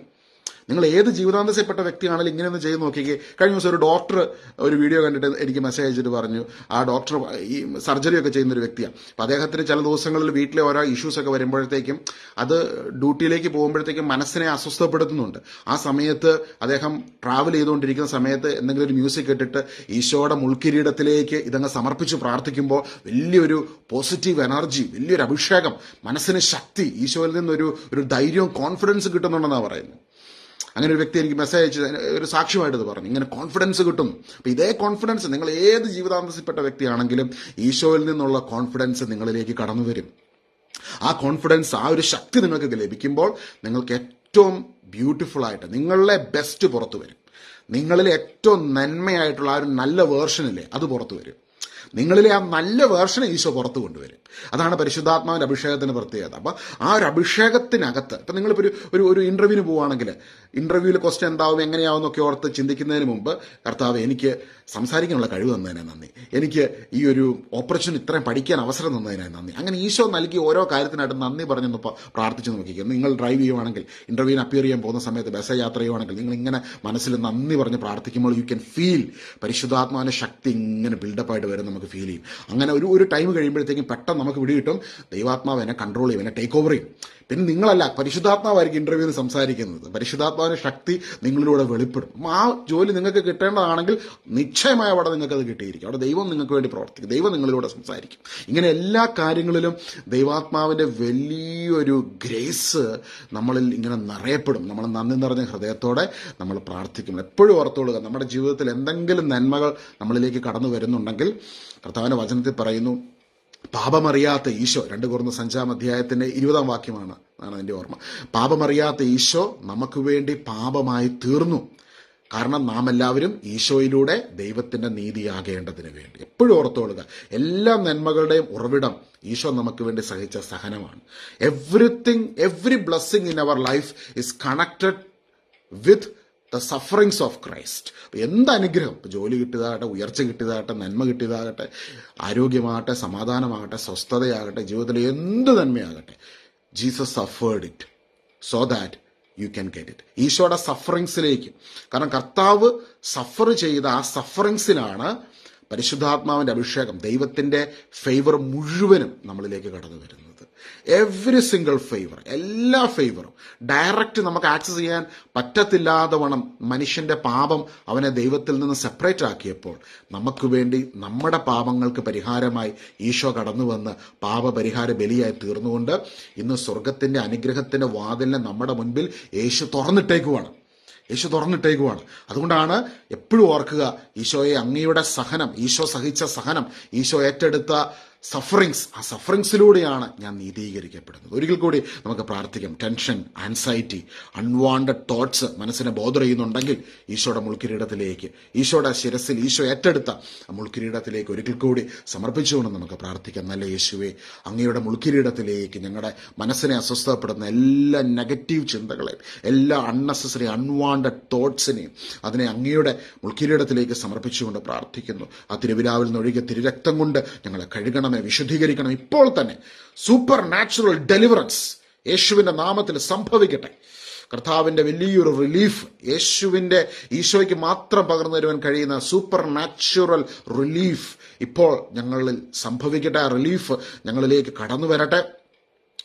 നിങ്ങൾ ഏത് ജീവിതാന്തസ്യപ്പെട്ട വ്യക്തിയാണെങ്കിലും ഇങ്ങനെ ഒന്ന് ചെയ്ത് നോക്കിക്കേ. കഴിഞ്ഞ ദിവസം ഒരു ഡോക്ടർ ഒരു വീഡിയോ കണ്ടിട്ട് എനിക്ക് മെസ്സേജ് അയച്ചിട്ട് പറഞ്ഞു ആ ഡോക്ടർ ഈ സർജറി ഒക്കെ ചെയ്യുന്ന ഒരു വ്യക്തിയാണ് അപ്പോൾ അദ്ദേഹത്തിന് ചില ദിവസങ്ങളിൽ വീട്ടിലെ ഓരോ ഇഷ്യൂസ് ഒക്കെ വരുമ്പോഴത്തേക്കും അത് ഡ്യൂട്ടിയിലേക്ക് പോകുമ്പോഴത്തേക്കും മനസ്സിനെ അസ്വസ്ഥപ്പെടുത്തുന്നുണ്ട്. ആ സമയത്ത് അദ്ദേഹം ട്രാവൽ ചെയ്തുകൊണ്ടിരിക്കുന്ന സമയത്ത് എന്തെങ്കിലും ഒരു മ്യൂസിക് ഇട്ടിട്ട് ഈശോയുടെ മുൾക്കിരീടത്തിലേക്ക് ഇതങ്ങ് സമർപ്പിച്ച് പ്രാർത്ഥിക്കുമ്പോൾ വലിയൊരു പോസിറ്റീവ് എനർജി വലിയൊരു അഭിഷേകം മനസ്സിന് ശക്തി ഈശോയിൽ നിന്നൊരു ഒരു ധൈര്യവും കോൺഫിഡൻസ് കിട്ടുന്നുണ്ടെന്നാണ് പറയുന്നത്. അങ്ങനെ ഒരു വ്യക്തി എനിക്ക് മെസ്സേജ് അയച്ചു ഒരു സാക്ഷ്യമായിട്ട് പറഞ്ഞു. ഇങ്ങനെ കോൺഫിഡൻസ് കിട്ടും. അപ്പോൾ ഇതേ കോൺഫിഡൻസ് നിങ്ങൾ ഏത് ജീവിതാന്തസിപ്പെട്ട വ്യക്തിയാണെങ്കിലും ഈശോയിൽ നിന്നുള്ള കോൺഫിഡൻസ് നിങ്ങളിലേക്ക് കടന്നു വരും. ആ കോൺഫിഡൻസ് ആ ഒരു ശക്തി നിങ്ങൾക്ക് ലഭിക്കുമ്പോൾ നിങ്ങൾക്ക് ഏറ്റവും ബ്യൂട്ടിഫുൾ ആയിട്ട് നിങ്ങളുടെ ബെസ്റ്റ് പുറത്തു വരും. നിങ്ങളിൽ ഏറ്റവും നന്മയായിട്ടുള്ള ആ ഒരു നല്ല വേർഷനില്ലേ അത് പുറത്തു വരും. നിങ്ങളിലെ ആ നല്ല വേർഷൻ ഈശോ പുറത്തു കൊണ്ടുവരും. അതാണ് പരിശുദ്ധാത്മാവിന്റെ അഭിഷേകത്തിന് പ്രത്യേകത. അപ്പോൾ ആ ഒരു അഭിഷേകത്തിനകത്ത് ഇപ്പം നിങ്ങളിപ്പോൾ ഒരു ഒരു ഒരു ഇന്റർവ്യൂവിന് പോവുകയാണെങ്കിൽ ഇന്റർവ്യൂവിൽ ക്വസ്റ്റ്യൻ എന്താവും എങ്ങനെയാവും എന്നൊക്കെ ഓർത്ത് ചിന്തിക്കുന്നതിന് മുമ്പ് കർത്താവ് എനിക്ക് സംസാരിക്കാനുള്ള കഴിവ് തന്നതിനെ നന്ദി. എനിക്ക് ഈ ഒരു ഓപ്പർച്യൂണിറ്റി ഇത്രയും പഠിക്കാൻ അവസരം തന്നതിനെ നന്ദി. അങ്ങനെ ഈശോ നൽകി ഓരോ കാര്യത്തിനായിട്ട് നന്ദി പറഞ്ഞൊന്ന് പ്രാർത്ഥിച്ച് നോക്കിക്കുക നിങ്ങൾ ഡ്രൈവ് ചെയ്യുവാണെങ്കിൽ ഇന്റർവ്യൂവിന് അപ്പിയർ ചെയ്യാൻ പോകുന്ന സമയത്ത് ബസ് യാത്ര ചെയ്യുവാണെങ്കിൽ നിങ്ങൾ ഇങ്ങനെ മനസ്സിൽ നന്ദി പറഞ്ഞ് പ്രാർത്ഥിക്കുമ്പോൾ യു ക്യാൻ ഫീൽ പരിശുദ്ധാത്മാവിന്റെ ശക്തി ഇങ്ങനെ ബിൽഡപ്പായിട്ട് വരും നമുക്ക് ഫീൽ ചെയ്യും. അങ്ങനെ ഒരു ഒരു ടൈം കഴിയുമ്പോഴത്തേക്കും പെട്ടെന്ന് നമുക്ക് വിടി കിട്ടും. ദൈവാത്മാവ് എന്നെ കൺട്രോൾ ചെയ്യും എന്നെ ടേക്ക് ഓവർ ചെയ്യും. പിന്നെ നിങ്ങളല്ല പരിശുദ്ധാത്മാവായിരിക്കും ഇന്റർവ്യൂവിൽ സംസാരിക്കുന്നത്. പരിശുദ്ധാത്മാവിന്റെ ശക്തി നിങ്ങളിലൂടെ വെളിപ്പെടും. ആ ജോലി നിങ്ങൾക്ക് കിട്ടേണ്ടതാണെങ്കിൽ നിശ്ചയമായ അവിടെ നിങ്ങൾക്ക് അത് കിട്ടിയിരിക്കും. അവിടെ ദൈവം നിങ്ങൾക്ക് വേണ്ടി പ്രവർത്തിക്കും. ദൈവം നിങ്ങളിലൂടെ സംസാരിക്കും. ഇങ്ങനെ എല്ലാ കാര്യങ്ങളിലും ദൈവാത്മാവിന്റെ വലിയൊരു ഗ്രേസ് നമ്മളിൽ ഇങ്ങനെ നിറയപ്പെടും. നമ്മൾ നന്ദി നിറഞ്ഞ ഹൃദയത്തോടെ നമ്മൾ പ്രാർത്ഥിക്കും. എപ്പോഴും ഓർത്തുകൊള്ളുക നമ്മുടെ ജീവിതത്തിൽ എന്തെങ്കിലും നന്മകൾ നമ്മളിലേക്ക് കടന്നു വരുന്നുണ്ടെങ്കിൽ കർത്താവിന്റെ വചനത്തിൽ പറയുന്നു പാപമറിയാത്ത ഈശോ രണ്ട് കുറഞ്ഞ സഞ്ചാം അധ്യായത്തിന്റെ ഇരുപതാം വാക്യമാണ് ആണ് എന്റെ ഓർമ്മ. പാപമറിയാത്ത ഈശോ നമുക്ക് വേണ്ടി പാപമായി തീർന്നു. കാരണം നാം എല്ലാവരും ഈശോയിലൂടെ ദൈവത്തിന്റെ നീതിയാകേണ്ടതിന് വേണ്ടി. എപ്പോഴും ഓർത്തോളുക എല്ലാ നന്മകളുടെയും ഉറവിടം ഈശോ നമുക്ക് വേണ്ടി സഹിച്ച സഹനമാണ്. Everything every blessing in our life is connected with the sufferings of Christ എന്ത് അനുഗ്രഹം ജോലി കിട്ടിയതാകട്ടെ ഉയർച്ച കിട്ടിയതാകട്ടെ നന്മ കിട്ടിയതാകട്ടെ ആരോഗ്യമാകട്ടെ സമാധാനമാകട്ടെ സ്വസ്ഥതയാകട്ടെ ജീവിതത്തിൽ എന്ത് നന്മയാകട്ടെ. Jesus suffered it so that you can get it ഈശോയുടെ സഫറിങ്സിലേക്ക് കാരണം കർത്താവ് സഫർ ചെയ്ത ആ സഫറിങ്സിലാണ് പരിശുദ്ധാത്മാവിന്റെ അഭിഷേകം. ദൈവത്തിന്റെ ഫേവർ മുഴുവനും നമ്മളിലേക്ക് കടന്നു വരുന്നത് എവറി സിംഗിൾ ഫേവർ എല്ലാ ഫേവറും ഡയറക്റ്റ് നമുക്ക് ആക്സസ് ചെയ്യാൻ പറ്റത്തില്ലാതെ വണ്ണം മനുഷ്യന്റെ പാപം അവനെ ദൈവത്തിൽ നിന്ന് സെപ്പറേറ്റ് ആക്കിയപ്പോൾ നമുക്ക് വേണ്ടി നമ്മുടെ പാപങ്ങൾക്ക് പരിഹാരമായി ഈശോ കടന്നു വന്ന് പാപപരിഹാര ബലിയായി തീർന്നുകൊണ്ട് ഇന്ന് സ്വർഗത്തിന്റെ അനുഗ്രഹത്തിന്റെ വാതിലിനെ നമ്മുടെ മുൻപിൽ യേശു തുറന്നിട്ടേക്കുവാണ്. യേശു തുറന്നിട്ടേക്കുവാണ്. അതുകൊണ്ടാണ് എപ്പോഴും ഓർക്കുക ഈശോയെ അങ്ങയുടെ സഹനം ഈശോ സഹിച്ച സഹനം ഈശോ ഏറ്റെടുത്ത സഫറിങ്സ് ആ സഫറിങ്സിലൂടെയാണ് ഞാൻ നീതീകരിക്കപ്പെടുന്നത്. ഒരിക്കൽ കൂടി നമുക്ക് പ്രാർത്ഥിക്കാം. ടെൻഷൻ ആൻസൈറ്റി അൺവാണ്ടഡ് തോട്ട്സ് മനസ്സിനെ ബോധർ ചെയ്യുന്നുണ്ടെങ്കിൽ ഈശോയുടെ മുൾക്കിരീടത്തിലേക്ക് ഈശോയുടെ ശിരസിൽ ഈശോ ഏറ്റെടുത്ത മുൾക്കിരീടത്തിലേക്ക് ഒരിക്കൽ കൂടി സമർപ്പിച്ചുകൊണ്ട് നമുക്ക് പ്രാർത്ഥിക്കാം. നല്ല യേശുവെ അങ്ങയുടെ മുൾക്കിരീടത്തിലേക്ക് ഞങ്ങളുടെ മനസ്സിനെ അസ്വസ്ഥപ്പെടുന്ന എല്ലാ നെഗറ്റീവ് ചിന്തകളെയും എല്ലാ അൺനെസസറി അൺവാണ്ടഡ് തോട്ട്സിനെയും അതിനെ അങ്ങയുടെ മുൾക്കിരീടത്തിലേക്ക് സമർപ്പിച്ചുകൊണ്ട് പ്രാർത്ഥിക്കുന്നു. ആ തിരുവിലാവിൽ നിന്നൊഴുകിയ തിരുരക്തം കൊണ്ട് ഞങ്ങളെ കഴുകണമേ വിശുദ്ധീകരിക്കണം. ഇപ്പോൾ തന്നെ സൂപ്പർ നാച്ചുറൽ ഡെലിവറൻസ് യേശുവിന്റെ നാമത്തിൽ സംഭവിക്കട്ടെ. കർത്താവിന്റെ വലിയൊരു റിലീഫ് യേശുവിന്റെ ഈശോയ്ക്ക് മാത്രം പകർന്നു തരുവാൻ കഴിയുന്ന സൂപ്പർ നാച്ചുറൽ റിലീഫ് ഇപ്പോൾ ഞങ്ങളിൽ സംഭവിക്കട്ടെ. ആ റിലീഫ് ഞങ്ങളിലേക്ക് കടന്നു വരട്ടെ.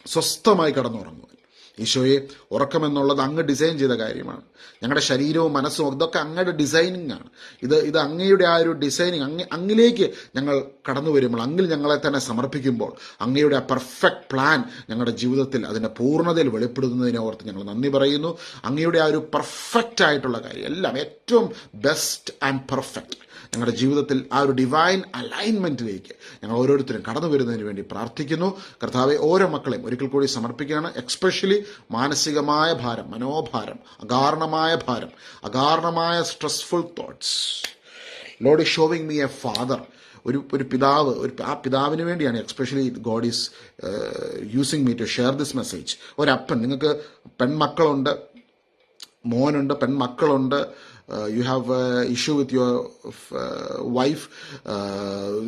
സ്വസ്ഥമായി കടന്നുറങ്ങുവാൻ. ഈശോയെ ഉറക്കമെന്നുള്ളത് അങ്ങ് ഡിസൈൻ ചെയ്ത കാര്യമാണ്. ഞങ്ങളുടെ ശരീരവും മനസ്സും ഇതൊക്കെ അങ്ങയുടെ ഡിസൈനിങ് ആണ്. ഇത് ഇത് അങ്ങയുടെ ആ ഒരു ഡിസൈനിങ് അങ്ങ് അങ്ങിലേക്ക് ഞങ്ങൾ കടന്നു വരുമ്പോൾ അങ്ങിൽ ഞങ്ങളെ തന്നെ സമർപ്പിക്കുമ്പോൾ അങ്ങയുടെ ആ പെർഫെക്റ്റ് പ്ലാൻ ഞങ്ങളുടെ ജീവിതത്തിൽ അതിന്റെ പൂർണതയിൽ വെളിപ്പെടുത്തുന്നതിനെ ഓർത്ത് ഞങ്ങൾ നന്ദി പറയുന്നു. അങ്ങയുടെ ആ ഒരു പെർഫെക്റ്റ് ആയിട്ടുള്ള കാര്യം എല്ലാം ഏറ്റവും ബെസ്റ്റ് ആൻഡ് പെർഫെക്റ്റ് ഞങ്ങളുടെ ജീവിതത്തിൽ ആ ഒരു ഡിവൈൻ അലൈൻമെന്റിലേക്ക് ഞങ്ങൾ ഓരോരുത്തരും കടന്നു വരുന്നതിന് വേണ്ടി പ്രാർത്ഥിക്കുന്നു. കർത്താവെ ഓരോ മക്കളെയും ഒരിക്കൽ കൂടി സമർപ്പിക്കുകയാണ്. എക്സ്പെഷ്യലി മാനസികമായ ഭാരം മനോഭാരം അകാരണമായ ഭാരം അകാരണമായ stressful thoughts Lord is showing me a father ഒരു ഒരു പിതാവ് ഒരു ആ പിതാവിന് വേണ്ടിയാണ് especially God is using me to share this message ഒരപ്പൻ നിങ്ങൾക്ക് പെൺമക്കളുണ്ട് മോനുണ്ട് പെൺമക്കളുണ്ട് you with your uh, wife. Wife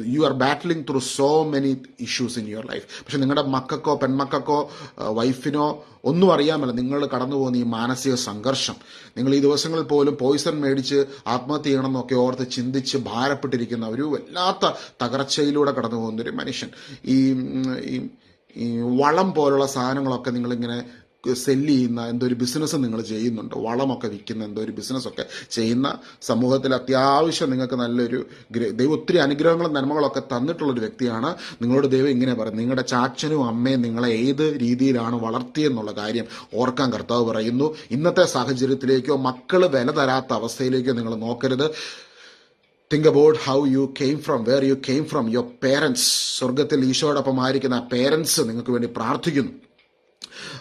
you are battling through so many issues in your life പക്ഷെ നിങ്ങളുടെ മക്കൾക്കോ പെൺമക്കൾക്കോ വൈഫിനോ ഒന്നും അറിയാമല്ല നിങ്ങൾ കടന്നു പോകുന്ന ഈ മാനസിക സംഘർഷം. നിങ്ങൾ ഈ ദിവസങ്ങളിൽ പോലും പോയിസൺ മേടിച്ച് ആത്മഹത്യ ചെയ്യണമെന്നൊക്കെ ഓർത്ത് ചിന്തിച്ച് ഭാരപ്പെട്ടിരിക്കുന്ന ഒരു വല്ലാത്ത തകർച്ചയിലൂടെ കടന്നു പോകുന്ന ഒരു മനുഷ്യൻ ഈ ഈ വളം പോലുള്ള സാധനങ്ങളൊക്കെ നിങ്ങളിങ്ങനെ സെല്ല് ചെയ്യുന്ന എന്തോ ഒരു ബിസിനസ് നിങ്ങൾ ചെയ്യുന്നുണ്ട് വളമൊക്കെ വിൽക്കുന്ന എന്തോ ഒരു ബിസിനസ്സൊക്കെ ചെയ്യുന്ന സമൂഹത്തിൽ അത്യാവശ്യം നിങ്ങൾക്ക് നല്ലൊരു ദൈവം ഒത്തിരി അനുഗ്രഹങ്ങളും നന്മകളൊക്കെ തന്നിട്ടുള്ളൊരു വ്യക്തിയാണ്. നിങ്ങളോട് ദൈവം ഇങ്ങനെ പറയും നിങ്ങളുടെ ചാച്ചനും അമ്മയും നിങ്ങളെ ഏത് രീതിയിലാണ് വളർത്തിയെന്നുള്ള കാര്യം ഓർക്കാൻ കർത്താവ് പറയുന്നു. ഇന്നത്തെ സാഹചര്യത്തിലേക്കോ മക്കൾ വില തരാത്ത അവസ്ഥയിലേക്കോ നിങ്ങൾ നോക്കരുത്. Think about how you came from where you came from your parents സ്വർഗത്തിൽ ഈശോടൊപ്പം ആയിരിക്കുന്ന പേരൻസ് നിങ്ങൾക്ക് വേണ്ടി പ്രാർത്ഥിക്കുന്നു.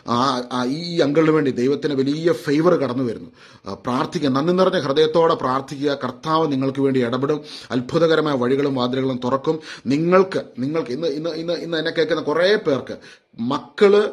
ആ ഈ അങ്കിളിന് വേണ്ടി ദൈവത്തിന് വലിയ ഫേവർ കടന്നു വരുന്നു. പ്രാർത്ഥിക്കുക നന്ദി നിറഞ്ഞ ഹൃദയത്തോടെ പ്രാർത്ഥിക്കുക. കർത്താവ് നിങ്ങൾക്ക് വേണ്ടി ഇടപെടും. അത്ഭുതകരമായ വഴികളും വാതിലുകളും തുറക്കും. നിങ്ങൾക്ക് നിങ്ങൾക്ക് ഇന്ന് ഇന്ന് ഇന്ന് ഇന്ന് എന്നെ കേൾക്കുന്ന കുറേ പേർക്ക് മക്കൾ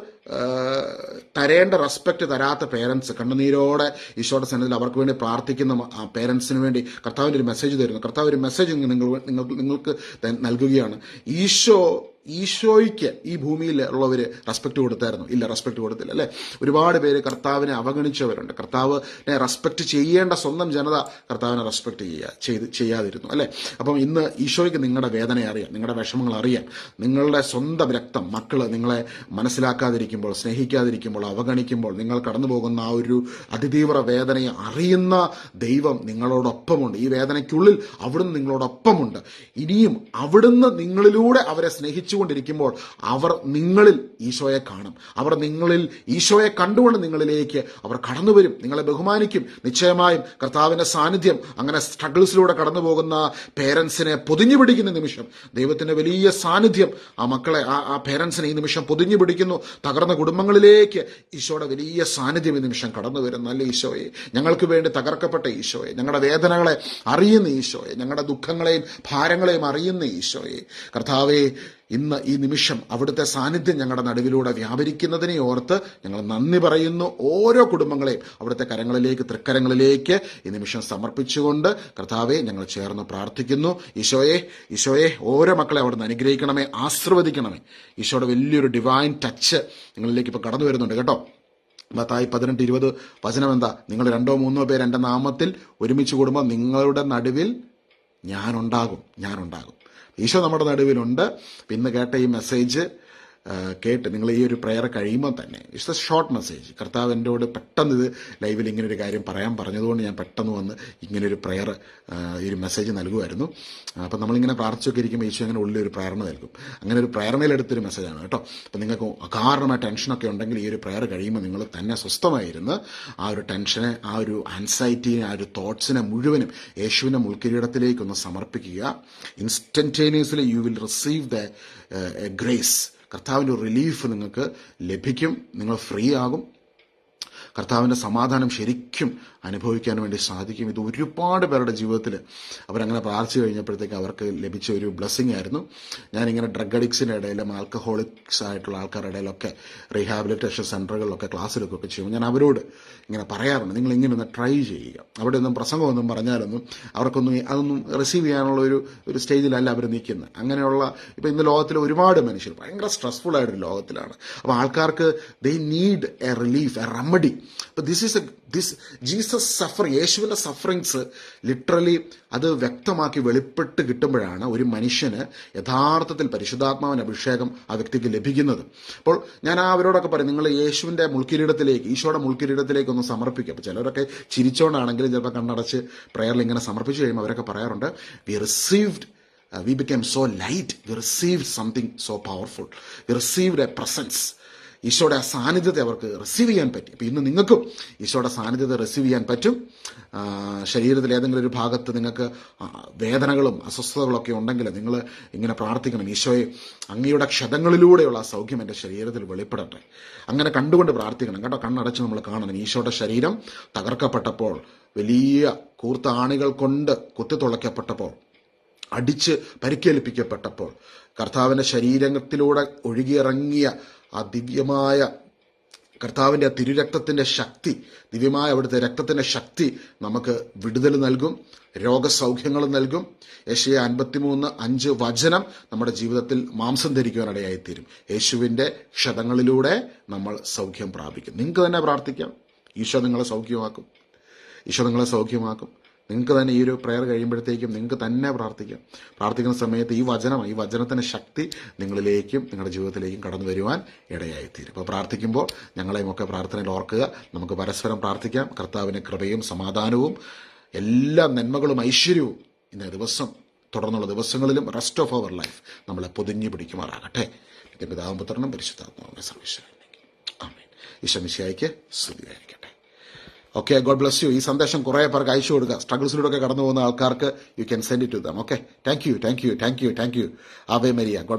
തരേണ്ട റെസ്പെക്റ്റ് തരാത്ത പേരൻസ് കണ്ണുനീരോടെ ഈശോയുടെ സന്നിധിയിൽ അവർക്ക് വേണ്ടി പ്രാർത്ഥിക്കുന്ന പേരൻസിന് വേണ്ടി കർത്താവിന്റെ ഒരു മെസ്സേജ് തരുന്നു. കർത്താവ് ഒരു മെസ്സേജ് നിങ്ങൾ നിങ്ങൾക്ക് നിങ്ങൾക്ക് നൽകുകയാണ്. ഈശോ ഈശോയ്ക്ക് ഈ ഭൂമിയിൽ ഉള്ളവര് റെസ്പെക്ട് കൊടുത്തായിരുന്നു. ഇല്ല റെസ്പെക്ട് കൊടുത്തില്ല അല്ലേ? ഒരുപാട് പേര് കർത്താവിനെ അവഗണിച്ചവരുണ്ട്. കർത്താവിനെ റെസ്പെക്ട് ചെയ്യേണ്ട സ്വന്തം ജനത കർത്താവിനെ റെസ്പെക്ട് ചെയ്യുക ചെയ്ത് ചെയ്യാതിരുന്നു അല്ലേ? അപ്പം ഇന്ന് ഈശോയ്ക്ക് നിങ്ങളുടെ വേദന അറിയാം നിങ്ങളുടെ വിഷമങ്ങൾ അറിയാം. നിങ്ങളുടെ സ്വന്തം രക്തം മക്കൾ നിങ്ങളെ മനസ്സിലാക്കാതിരിക്കുമ്പോൾ സ്നേഹിക്കാതിരിക്കുമ്പോൾ അവഗണിക്കുമ്പോൾ നിങ്ങൾ കടന്നു പോകുന്ന ആ ഒരു അതിതീവ്ര വേദനയെ അറിയുന്ന ദൈവം നിങ്ങളോടൊപ്പമുണ്ട്. ഈ വേദനയ്ക്കുള്ളിൽ അവിടുന്ന് നിങ്ങളോടൊപ്പമുണ്ട്. ഇനിയും അവിടുന്ന് നിങ്ങളിലൂടെ അവരെ സ്നേഹിച്ചുകൊണ്ടിരിക്കുമ്പോൾ അവർ നിങ്ങളിൽ ഈശോയെ കാണും. അവർ നിങ്ങളിൽ ഈശോയെ കണ്ടുകൊണ്ട് നിങ്ങളിലേക്ക് അവർ കടന്നു വരും നിങ്ങളെ ബഹുമാനിക്കും. നിശ്ചയമായും കർത്താവിന്റെ സാന്നിധ്യം അങ്ങനെ സ്ട്രഗിൾസിലൂടെ കടന്നു പോകുന്ന പേരൻസിനെ പൊതിഞ്ഞു പിടിക്കുന്ന നിമിഷം ദൈവത്തിന്റെ വലിയ സാന്നിധ്യം ആ മക്കളെ ആ ആ പേരൻസിനെ ഈ നിമിഷം പൊതിഞ്ഞു പിടിക്കുന്നു. തകർന്ന കുടുംബങ്ങളിലേക്ക് ഈശോയുടെ വലിയ സാന്നിധ്യം ഈ നിമിഷം കടന്നു വരും നല്ല ഈശോയെ? ഞങ്ങൾക്ക് വേണ്ടി തകർക്കപ്പെട്ട ഈശോയെ ഞങ്ങളുടെ വേദനകളെ അറിയുന്ന ഈശോയെ ഞങ്ങളുടെ ദുഃഖങ്ങളെയും ഭാരങ്ങളെയും അറിയുന്ന ഈശോയെ. കർത്താവെ ഇന്ന് ഈ നിമിഷം അവിടുത്തെ സാന്നിധ്യം ഞങ്ങളുടെ നടുവിലൂടെ വ്യാപരിക്കുന്നതിനെ ഓർത്ത് ഞങ്ങൾ നന്ദി പറയുന്നു. ഓരോ കുടുംബങ്ങളെയും അവിടുത്തെ കരങ്ങളിലേക്ക് തൃക്കരങ്ങളിലേക്ക് ഈ നിമിഷം സമർപ്പിച്ചുകൊണ്ട് കർത്താവെ ഞങ്ങൾ ചേർന്ന് പ്രാർത്ഥിക്കുന്നു. ഈശോയെ ഈശോയെ ഓരോ മക്കളെ അവിടുന്ന് അനുഗ്രഹിക്കണമേ ആശീർവദിക്കണമേ. ഈശോയുടെ വലിയൊരു ഡിവൈൻ ടച്ച് നിങ്ങളിലേക്ക് ഇപ്പോൾ കടന്നു വരുന്നുണ്ട്. കേട്ടോ? മത്തായി പതിനെട്ട് ഇരുപത് വചനം എന്താ? നിങ്ങൾ രണ്ടോ മൂന്നോ പേര് എന്റെ നാമത്തിൽ ഒരുമിച്ച് കൂടുമ്പോൾ നിങ്ങളുടെ നടുവിൽ ഞാനുണ്ടാകും ഞാനുണ്ടാകും. ഈശോ നമ്മുടെ നടുവിലുണ്ട്. പിന്നെ കേട്ട ഈ മെസ്സേജ് കേട്ട് നിങ്ങൾ ഈ ഒരു പ്രയർ കഴിയുമ്പോൾ തന്നെ ഇറ്റ്സ് എ ഷോർട്ട് മെസ്സേജ് കർത്താവ് എന്നോട് പെട്ടെന്ന് ഇത് ലൈവിൽ ഇങ്ങനെ ഒരു കാര്യം പറയാൻ പറഞ്ഞതുകൊണ്ട് ഞാൻ പെട്ടെന്ന് വന്ന് ഇങ്ങനെ ഒരു പ്രയർ ഈ ഒരു മെസ്സേജ് നൽകുമായിരുന്നു. അപ്പം നമ്മളിങ്ങനെ പ്രാർത്ഥിച്ചൊക്കെ ഇരിക്കുമ്പോൾ ഈശോ അങ്ങനെ ഉള്ളിൽ ഒരു പ്രേരണ നൽകും. അങ്ങനെ ഒരു പ്രേരണയിലെടുത്തൊരു മെസ്സേജാണ് കേട്ടോ. അപ്പം നിങ്ങൾക്ക് അകാരണമായ ടെൻഷനൊക്കെ ഉണ്ടെങ്കിൽ ഈ ഒരു പ്രയർ കഴിയുമ്പോൾ നിങ്ങൾ തന്നെ സ്വസ്ഥമായിരുന്ന് ആ ഒരു ടെൻഷനെ ആ ഒരു ആൻസൈറ്റിനെ ആ ഒരു തോട്ട്സിനെ മുഴുവനും യേശുവിന്റെ മുൾക്കിരീടത്തിലേക്കൊന്ന് സമർപ്പിക്കുക. Instantaneously you will receive the grace കർത്താവിന്റെ റിലീഫ് നിങ്ങൾക്ക് ലഭിക്കും. നിങ്ങൾ ഫ്രീ ആകും. കർത്താവിന്റെ സമാധാനം ശരിക്കും അനുഭവിക്കാൻ വേണ്ടി സാധിക്കും. ഇത് ഒരുപാട് പേരുടെ ജീവിതത്തിൽ അവരങ്ങനെ പ്രാർത്ഥിച്ചു കഴിഞ്ഞപ്പോഴത്തേക്ക് അവർക്ക് ലഭിച്ച ഒരു ബ്ലെസ്സിങ് ആയിരുന്നു. ഞാനിങ്ങനെ ഡ്രഗ് അഡിക്സിന്റെ ഇടയിലും ആൽക്കഹോളിക്സ് ആയിട്ടുള്ള ആൾക്കാരുടെ ഇടയിലൊക്കെ റീഹാബിലിറ്റേഷൻ സെന്ററുകളിലൊക്കെ ക്ലാസ് എടുക്കുകയൊക്കെ ചെയ്യും ഞാൻ അവരോട് ഇങ്ങനെ പറയാറുണ്ട് നിങ്ങൾ ഇങ്ങനെ ഒന്ന് ട്രൈ ചെയ്യുക. അവിടെ ഒന്നും പ്രസംഗമൊന്നും പറഞ്ഞാലൊന്നും അവർക്കൊന്നും അതൊന്നും റിസീവ് ചെയ്യാനുള്ള ഒരു ഒരു സ്റ്റേജിലല്ല അവർ നിൽക്കുന്നത് അങ്ങനെയുള്ള ഇപ്പം ഇന്ന് ലോകത്തിൽ ഒരുപാട് മനുഷ്യർ ഭയങ്കര സ്ട്രെസ്ഫുൾ ആയിട്ടൊരു ലോകത്തിലാണ്. അപ്പോൾ ആൾക്കാർക്ക് they need a relief a remedy അപ്പോൾ this is a this Jesus suffer യേശുവിന്റെ സഫറിങ്സ് ലിറ്ററലി അത് വ്യക്തമാക്കി വെളിപ്പെട്ട് കിട്ടുമ്പോഴാണ് ഒരു മനുഷ്യന് യഥാർത്ഥത്തിൽ പരിശുദ്ധാത്മാവിന് അഭിഷേകം ആ വ്യക്തിക്ക് ലഭിക്കുന്നത്. അപ്പോൾ ഞാൻ ആ അവരോടൊക്കെ പറയും നിങ്ങൾ യേശുവിന്റെ മുൾക്കിരീടത്തിലേക്ക് ഈശോയുടെ മുൾക്കിരീടത്തിലേക്ക് ഒന്ന് സമർപ്പിക്കുക. അപ്പോൾ ചിലരൊക്കെ ചിരിച്ചോണ്ടാണെങ്കിലും ചിലപ്പോൾ കണ്ണടച്ച് പ്രയറിൽ ഇങ്ങനെ സമർപ്പിച്ച് കഴിയുമ്പോൾ അവരൊക്കെ പറയാറുണ്ട് we received we become so light we received something so powerful we received a presence ഈശോയുടെ ആ സാന്നിധ്യത്തെ അവർക്ക് റിസീവ് ചെയ്യാൻ പറ്റി. അപ്പം ഇന്ന് നിങ്ങൾക്കും ഈശോയുടെ സാന്നിധ്യത്തെ റിസീവ് ചെയ്യാൻ പറ്റും. ശരീരത്തിൽ ഏതെങ്കിലും ഒരു ഭാഗത്ത് നിങ്ങൾക്ക് വേദനകളും അസ്വസ്ഥതകളൊക്കെ ഉണ്ടെങ്കിൽ നിങ്ങൾ ഇങ്ങനെ പ്രാർത്ഥിക്കണം. ഈശോയെ അങ്ങയുടെ ക്ഷതങ്ങളിലൂടെയുള്ള ആ സൗഖ്യം എന്റെ ശരീരത്തിൽ വെളിപ്പെടട്ടെ. അങ്ങനെ കണ്ടുകൊണ്ട് പ്രാർത്ഥിക്കണം. കേട്ടോ കണ്ണടച്ച് നമ്മൾ കാണണം. ഈശോയുടെ ശരീരം തകർക്കപ്പെട്ടപ്പോൾ വലിയ കൂർത്ത ആണികൾ കൊണ്ട് കുത്തിത്തുളയ്ക്കപ്പെട്ടപ്പോൾ അടിച്ച് പരിക്കേൽപ്പിക്കപ്പെട്ടപ്പോൾ കർത്താവിന്റെ ശരീരത്തിലൂടെ ഒഴുകിയിറങ്ങിയ ആ ദിവ്യമായ കർത്താവിന്റെ തിരുരക്തത്തിന്റെ ശക്തി ദിവ്യമായ അവിടുത്തെ രക്തത്തിന്റെ ശക്തി നമുക്ക് വിടുതൽ നൽകും രോഗസൗഖ്യങ്ങൾ നൽകും. യേശയ അൻപത്തിമൂന്ന് അഞ്ച് വചനം നമ്മുടെ ജീവിതത്തിൽ മാംസം ധരിക്കുവാനിടയായിത്തീരും യേശുവിന്റെ ക്ഷതങ്ങളിലൂടെ നമ്മൾ സൗഖ്യം പ്രാപിക്കും. നിങ്ങൾക്ക് തന്നെ പ്രാർത്ഥിക്കാം. ഈശോ നിങ്ങളെ സൗഖ്യമാക്കും. ഈശോ നിങ്ങളെ സൗഖ്യമാക്കും. നിങ്ങൾക്ക് തന്നെ ഈ ഒരു പ്രയർ കഴിയുമ്പോഴത്തേക്കും നിങ്ങൾക്ക് തന്നെ പ്രാർത്ഥിക്കാം. പ്രാർത്ഥിക്കുന്ന സമയത്ത് ഈ വചനം ഈ വചനത്തിന്റെ ശക്തി നിങ്ങളിലേക്കും നിങ്ങളുടെ ജീവിതത്തിലേക്കും കടന്നു വരുവാൻ ഇടയായിത്തീരും. അപ്പോൾ പ്രാർത്ഥിക്കുമ്പോൾ ഞങ്ങളെയും ഒക്കെ പ്രാർത്ഥനയിൽ ഓർക്കുക. നമുക്ക് പരസ്പരം പ്രാർത്ഥിക്കാം. കർത്താവിന് കൃപയും സമാധാനവും എല്ലാ നന്മകളും ഐശ്വര്യവും ഇന്ന ദിവസം തുടർന്നുള്ള ദിവസങ്ങളിലും റെസ്റ്റ് ഓഫ് അവർ ലൈഫ് നമ്മളെ പൊതിഞ്ഞു പിടിക്കുമാറാകട്ടെ. പിതാവും പുത്രനും പരിശുദ്ധാത്മാവിനെ സർവീശ്വരൻ ആമേൻ. ഈശമിശിയായിക്ക് സ്തുതിയായിരിക്കട്ടെ. ഓക്കെ ഗോഡ് ബ്ലസ് യു ഈ സന്ദേശം കുറേ പേർക്ക് അയച്ചു കൊടുക്കുക. സ്ട്രഗിൾസിലൂടെ ഒക്കെ കടന്നു പോകുന്ന ആൾക്കാർക്ക് you can send it to them okay thank you thank you thank you thank you Ave Maria God